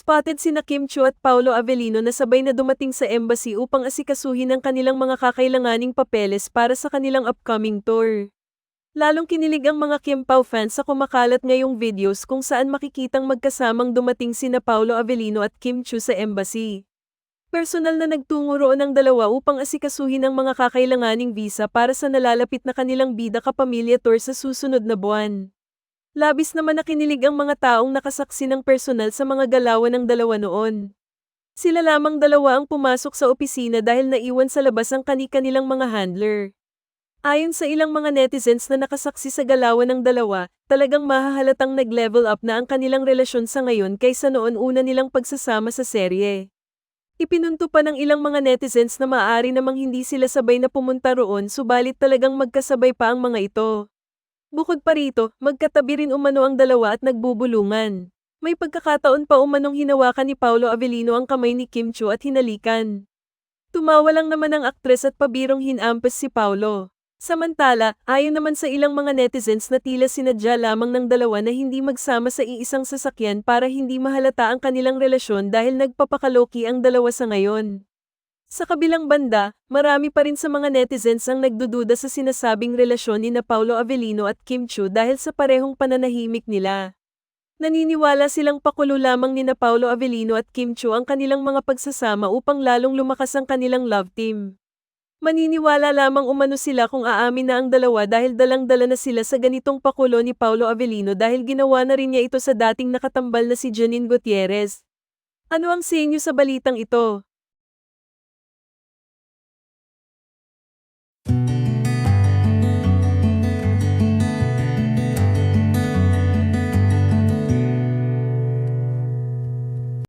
Spotted sina Kim Chu at Paolo Avellino na sabay na dumating sa embassy upang asikasuhin ang kanilang mga kakailanganing papeles para sa kanilang upcoming tour. Lalong kinilig ang mga Kim Pao fans sa kumakalat ngayong videos kung saan makikitang magkasamang dumating sina Paolo Avellino at Kim Chu sa embassy. Personal na nagtungo roon ang dalawa upang asikasuhin ang mga kakailanganing visa para sa nalalapit na kanilang bida kapamilya tour sa susunod na buwan. Labis naman na kinilig ang mga taong nakasaksi ng personal sa mga galawan ng dalawa noon. Sila lamang dalawa ang pumasok sa opisina dahil naiwan sa labas ang kani-kanilang mga handler. Ayon sa ilang mga netizens na nakasaksi sa galawan ng dalawa, talagang mahahalatang nag-level up na ang kanilang relasyon sa ngayon kaysa noon una nilang pagsasama sa serye. Ipinunto pa ng ilang mga netizens na maaari namang hindi sila sabay na pumunta roon subalit talagang magkasabay pa ang mga ito. Bukod pa rito, magkatabi rin umano ang dalawa at nagbubulungan. May pagkakataon pa umanong hinawakan ni Paolo Avellino ang kamay ni Kim Chu at hinalikan. Tumawa lang naman ang aktres at pabirong hinampes si Paolo. Samantala, ayon naman sa ilang mga netizens na tila sinadya lamang ng dalawa na hindi magsama sa iisang sasakyan para hindi mahalata ang kanilang relasyon dahil nagpapakaloki ang dalawa sa ngayon. Sa kabilang banda, marami pa rin sa mga netizens ang nagdududa sa sinasabing relasyon ni na Paulo Avellino at Kim Chu dahil sa parehong pananahimik nila. Naniniwala silang pakulo lamang ni na Paulo Avellino at Kim Chu ang kanilang mga pagsasama upang lalong lumakas ang kanilang love team. Maniniwala lamang umano sila kung aamin na ang dalawa dahil dalang-dala na sila sa ganitong pakulo ni Paulo Avellino dahil ginawa na rin niya ito sa dating nakatambal na si Janine Gutierrez. Ano ang sa inyo sa balitang ito?